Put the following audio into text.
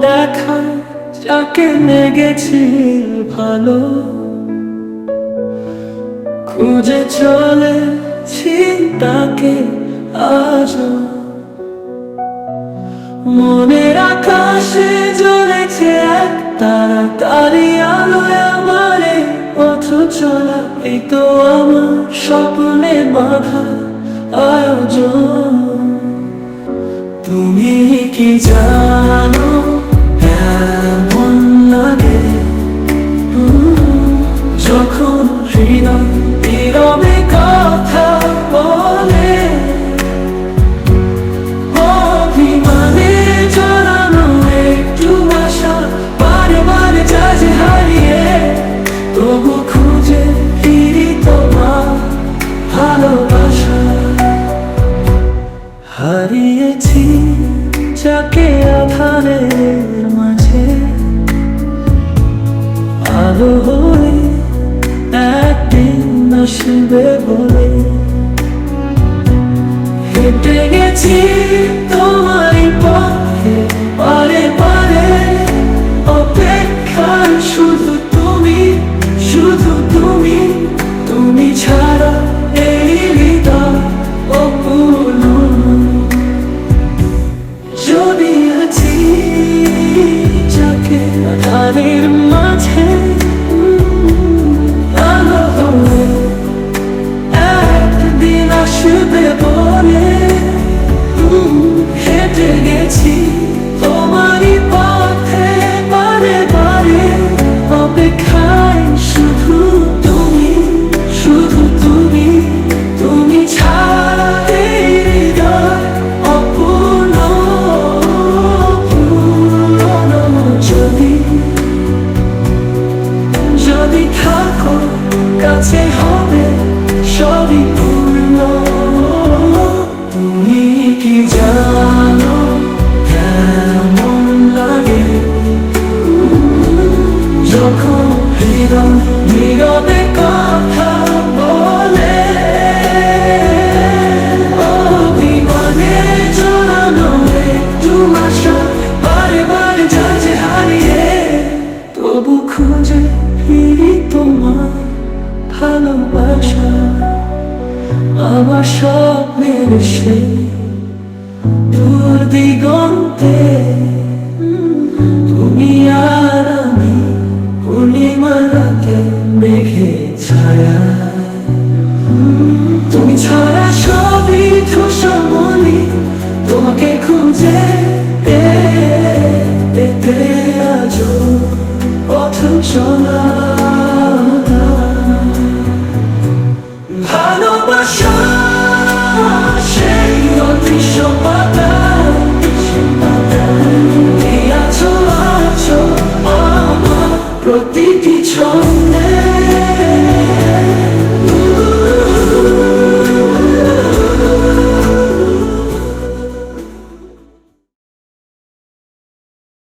দেখা যাকে লেগেছে ভালো। খুঁজে চলেছি তাকে আজও। মনের আকাশে জ্বলেছে এক তারা তারি আলোয় আমারে পথ চলা। এই তো আমার স্বপ্নে বাধা আয়োজন। তুমি কি জানো? এমন হারিয়েছি যাকে আধারের মাঝে। আলো হয়ে একদিন আসবে বলে। হেঁটে গেছি তোমারই পথে, পারে পারে অপেক্ষায় শুধু আধারের মাঝে একদিন আসবে বলে হেঁটে গেছি। সবই পূর্ণ। তুমি কি জানো? ভালোবাসা আমার স্বপ্নের সেই দূর দিগন্তে তুমি আর আমি পূর্ণিমা রাতে মেঘে ছায়া। তুমি ছাড়া সবই ধূসরমণি তোমাকে খুঁজে পেতে আজও পথ চলা। তুমি